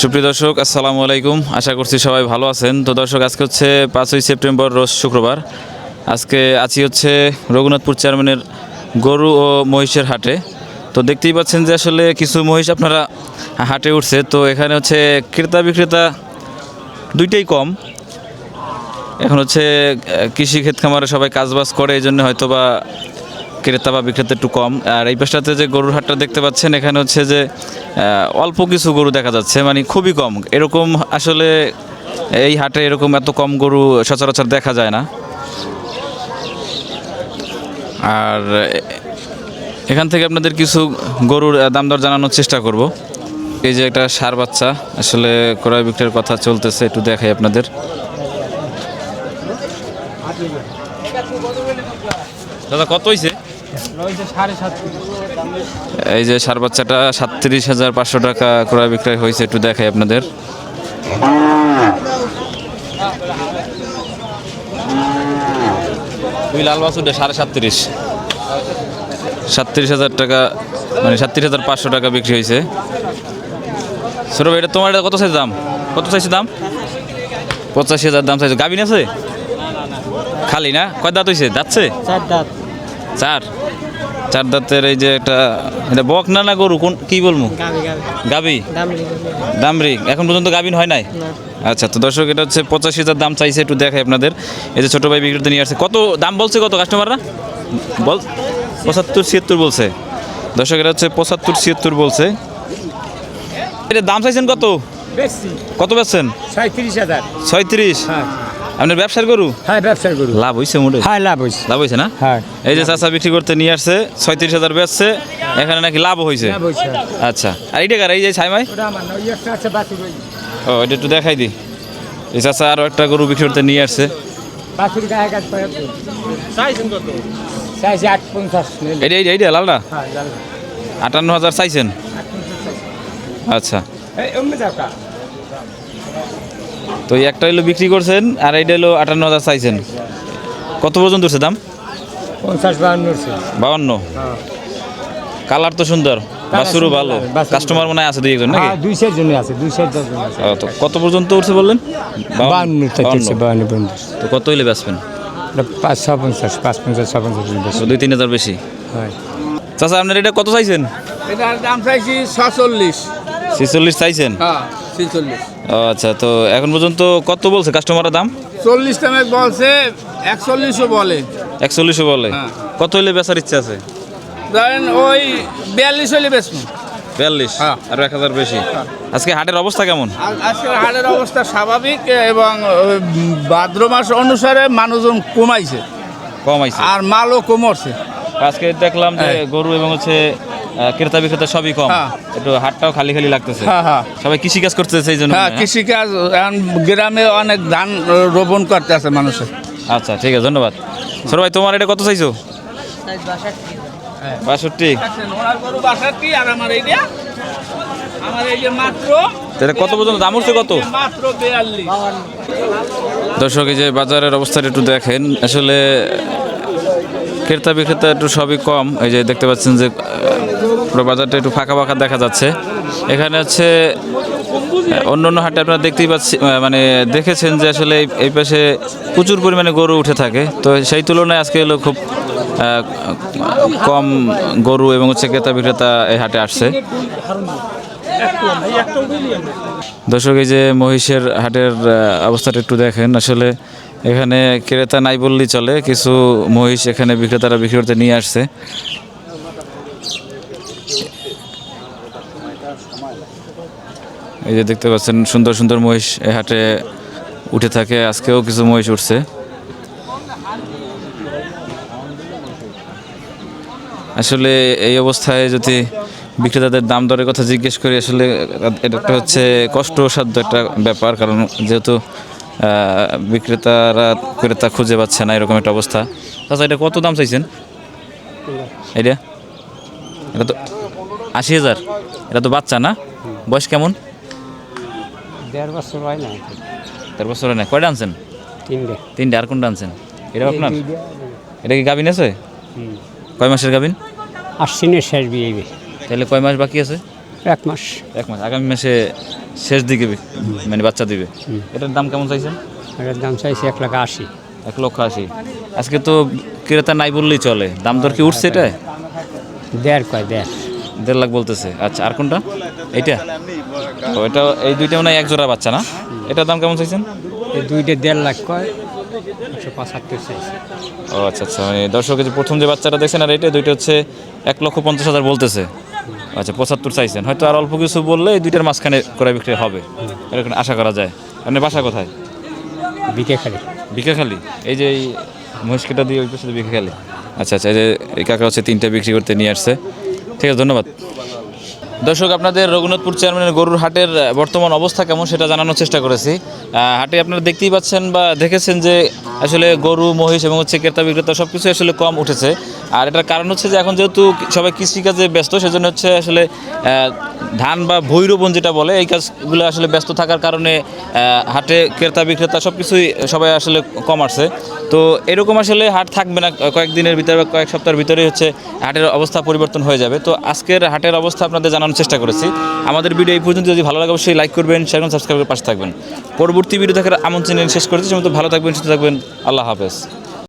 সুপ্রিয় দর্শক, আসসালামু আলাইকুম। আশা করছি সবাই ভালো আছেন। তো দর্শক, আজকে হচ্ছে পাঁচই সেপ্টেম্বর, রোজ শুক্রবার। আজকে আছি হচ্ছে রঘুনাথপুর চেয়ারম্যানের গরু ও মহিষের হাটে। তো দেখতেই পাচ্ছেন যে আসলে কিছু মহিষ আপনারা হাটে উঠছে। তো এখানে হচ্ছে ক্রেতা বিক্রেতা দুইটাই কম। এখন হচ্ছে কৃষি ক্ষেত খামারে সবাই কাজবাজ করে, এই জন্য হয়তো বা ক্রেতা বা বিক্রেতা একটু কম। আর এই পাশটাতে যে গরুর হাটটা দেখতে পাচ্ছেন, এখানে হচ্ছে যে অল্প কিছু গরু দেখা যাচ্ছে মানে খুবই কম। এরকম আসলে এই হাটে এরকম এত কম গরু সচরাচর দেখা যায় না। আর এখান থেকে আপনাদের কিছু গরুর দাম দর জানানোর চেষ্টা করব। এই যে একটা সার বাচ্চা, আসলে ক্রয় বিক্রয়ের কথা চলতেছে, একটু দেখাই আপনাদের। দাদা, কত হয়েছে এই যে সার বাচ্চাটা সাতত্রিশ হাজার পাঁচশো টাকা ক্রয় বিক্রয় হয়েছে একটু দেখাই আপনাদের। দুই লাল বাসুটা সাড়ে সাতত্রিশ। সাতত্রিশ হাজার টাকা মানে সাতত্রিশ হাজার পাঁচশো টাকা বিক্রি হয়েছে। সৌরভ এটা তোমার এটা কত চাইছে দাম? কত চাইছে দাম? পঁচাশি হাজার দাম চাইছে গাবিন আছে? খালি না? কয় দাঁত হয়েছে যাচ্ছে? চার দাঁত। চার? চার দাঁতের এই যে একটা এটা বক না না গরু? কোন কি বলব? গাবি গাবি গাবি দাম দামরি এখন পর্যন্ত গাবিন হয় নাই? আচ্ছা তো দর্শক এটা হচ্ছে পঁচাশি হাজার দাম চাইছে একটু দেখাই আপনাদের। এই যে ছোটো ভাই বিক্রিতে নিয়ে আসছে। কত দাম বলছে কত কাস্টমাররা বল। পঁচাত্তর ছিয়াত্তর বলছে। দর্শক এটা হচ্ছে পঁচাত্তর ছিয়াত্তর বলছে। এটা দাম চাইছেন কত? বেশি। কত বেচছেন? সাঁত্রিশ হাজার। ছয়ত্রিশ। হ্যাঁ। আপনার ব্যবসার গরু? হ্যাঁ ব্যবসার গরু। লাভ হয়েছে মোটে হ্যাঁ লাভ হয়েছে লাভ হয়েছে না? হ্যাঁ। এই যে চাচা বিক্রি করতে নিয়ে আসছে ছয়ত্রিশ হাজার বেচছে এখানে নাকি লাভ হয়েছে লাভ হয়েছে আচ্ছা। আর এইটা কার? এই যে ছাইমাই? ওটা আমার না ওই একটা আছে বাছুর ওই ও এটা একটু দেখাই দি। এই চাচা আরও একটা গরু বিক্রি করতে নিয়ে আসছে। এইটা এইটা এইটা লালটা? হ্যাঁ লাল। আটান্ন হাজার চাইছেন। আচ্ছা। এই অমনি যাও কা তো এই একটা হলো বিক্রি করছেন আর এইটা হলো আটান্ন হাজার চাইছেন। কত পর্যন্ত উঠছে দাম? পঞ্চাশ বাহান্ন। বাউন্ন হ্যাঁ। কালার তো সুন্দর বাসুরও ভালো। কাস্টমার মনে হয় আছে দুই একজন নাকি? হ্যাঁ দুই সেট জন্য আছে দুই সেট জন আছে তো কত পর্যন্ত উঠছে বললেন? বাহান্ন থেকে বাউন্ন। বাহান্ন পঞ্চাশ তো কত হইলে বেচবেন? পাঁচ ছ পঞ্চাশ পাঁচ পঞ্চাশ ছ পঞ্চাশ দুই তিন হাজার বেশি। হয়। চাচা আপনার এটা কত চাইছেন? এটার দাম চাইছি ছচল্লিশ ছেচল্লিশ চাইছেন? হ্যাঁ। আচ্ছা তো এখন পর্যন্ত কত বলছে কাস্টমারের দাম? চল্লিশ টাকা বলছে একচল্লিশও বলে। একচল্লিশও বলে? হ্যাঁ। কত হইলে বেচার ইচ্ছা আছে? ধরেন ওই বিয়াল্লিশ হলে বেচবো। বিয়াল্লিশ? হ্যাঁ। আর এক হাজার বেশি? আজকে হাটের অবস্থা কেমন? আজকের হাটের অবস্থা স্বাভাবিক এবং ভাদ্র মাস অনুসারে মানুষজন কমাইছে। কম আইছে আর মালও কমরছে। আজকে দেখলাম যে হ্যাঁ। গরু এবং হচ্ছে ক্রেতা বিক্রেতা সবই কম। হ্যাঁ। একটু হাটটাও খালি খালি লাগতেছে। হ্যাঁ হ্যাঁ। সবাই কৃষি কাজ করতেছে এই জন্য। হ্যাঁ কৃষিকাজ এখন গ্রামে অনেক ধান রোপণ করতে আছে মানুষের? আচ্ছা ঠিক আছে ধন্যবাদ। সর ভাই তোমার এটা কত চাইছো? বাষট্টি। ওনার আর আমার এইটা এই তাহলে কত পর্যন্ত? দাম কত? দর্শক এই যে বাজারের অবস্থাটা একটু দেখেন। আসলে ক্রেতা বিক্রেতা একটু সবই কম। এই যে দেখতে পাচ্ছেন যে পুরো বাজারটা একটু ফাঁকা ফাঁকা দেখা যাচ্ছে। এখানে হচ্ছে, অন্য অন্য হাটে আপনারা দেখতেই পাচ্ছি মানে দেখেছেন যে আসলে এই- পাশে প্রচুর পরিমাণে গরু উঠে থাকে। তো সেই তুলনায় আজকে হলো খুব কম গরু এবং হচ্ছে ক্রেতা বিক্রেতা এই হাটে আসছে। দর্শক, এই যে মহিষের হাটের অবস্থাটা একটু দেখেন। আসলে এখানে ক্রেতা নাই বললেই চলে, কিছু মহিষ এখানে বিক্রেতারা বিক্রি করতে নিয়ে আসছে। এই যে দেখতে পাচ্ছেন সুন্দর সুন্দর মহিষ এ হাটে উঠে থাকে। আজকেও কিছু মহিষ উঠছে। আসলে এই অবস্থায় যদি বিক্রেতাদের দাম দরের কথা জিজ্ঞেস করি আসলে এটা একটা হচ্ছে কষ্টসাধ্য একটা ব্যাপার কারণ যেহেতু বিক্রেতারা ক্রেতা খুঁজে পাচ্ছে না এরকম একটা অবস্থা। আচ্ছা এটা কত দাম চাইছেন? এটা এটা তো আশি হাজার। এটা তো বাচ্চা না? বয়স কেমন? দেড় বছর হয় না তার বছরে না কয়টা আনছেন? তিনটে। তিনটে। আর কোনটা আনছেন? এটা আপনার? এটা কি গাবিন আছে? কয় মাসের গাবিন আশ্বিনের শেষ বিয়ে তাহলে কয় মাস বাকি আছে? এক মাস। এক মাস। আগামী মাসে শেষ দিকে মানে বাচ্চা দিবে। এটার দাম কেমন চাইছেন? এটার দাম চাইছে এক লাখ আশি। এক লক্ষ আশি। আজকে তো ক্রেতা নাই বললেই চলে। দাম দর কি উঠছে এটা দেড় কয় দেড়। দেড় লাখ বলতেছে। আচ্ছা আর কোনটা? এইটা? ও এটা এই দুইটা মানে এক জোড়া বাচ্চা না? এটার দাম কেমন চাইছেন? এই দুইটা দেড় লাখ কয় একশো পঁচাত্তর চাইছি। ও আচ্ছা আচ্ছা মানে দর্শকের যে প্রথম যে বাচ্চাটা দেখছেন আর এটা দুইটা হচ্ছে এক লক্ষ পঞ্চাশ হাজার বলতেছে। আচ্ছা পঁচাত্তর চাইছেন। হয়তো আর অল্প কিছু বললে এই দুইটার মাঝখানে করে বিক্রি হবে। এরকম আশা করা যায়। আপনার বাসা কোথায়? বিকে খালি বিকাখালি। এই যে মহিষকেটা দিয়ে ওই পাশে বিকাখালি। আচ্ছা আচ্ছা এই কাকা হচ্ছে তিনটা বিক্রি করতে নিয়ে আসছে। ঠিক আছে ধন্যবাদ। দর্শক, আপনাদের রঘুনাথপুর চেয়ারম্যানের গরুর হাটের বর্তমান অবস্থা কেমন সেটা জানানোর চেষ্টা করেছি। হাটে আপনারা দেখতেই পাচ্ছেন বা দেখেছেন যে আসলে গরু, মহিষ এবং হচ্ছে ক্রেতা বিক্রেতা সব কিছু আসলে কম উঠেছে। আর এটার কারণ হচ্ছে যে এখন যেহেতু সবাই কৃষিকাজে ব্যস্ত, সেজন্য হচ্ছে আসলে ধান বা ভৈরবন যেটা বলে, এই কাজগুলো আসলে ব্যস্ত থাকার কারণে হাটে ক্রেতা বিক্রেতা সব কিছুই সবাই আসলে কম আসছে। তো এরকম আসলে হাট থাকবে না কয়েকদিনের ভিতরে বা কয়েক সপ্তাহের ভিতরেই হচ্ছে হাটের অবস্থা পরিবর্তন হয়ে যাবে। তো আজকের হাটের অবস্থা আপনাদের জানানোর চেষ্টা করেছি। আমাদের ভিডিও এই পর্যন্ত। যদি ভালো লাগে, অবশ্যই লাইক করবেন শেয়ার করুন সাবস্ক্রাইব করে পাশে থাকবেন। পরবর্তী ভিডিও দেখার আমন্ত্রণ শেষ করেছি। সে ভালো থাকবেন, সুস্থ থাকবেন। আল্লাহ হাফেজ।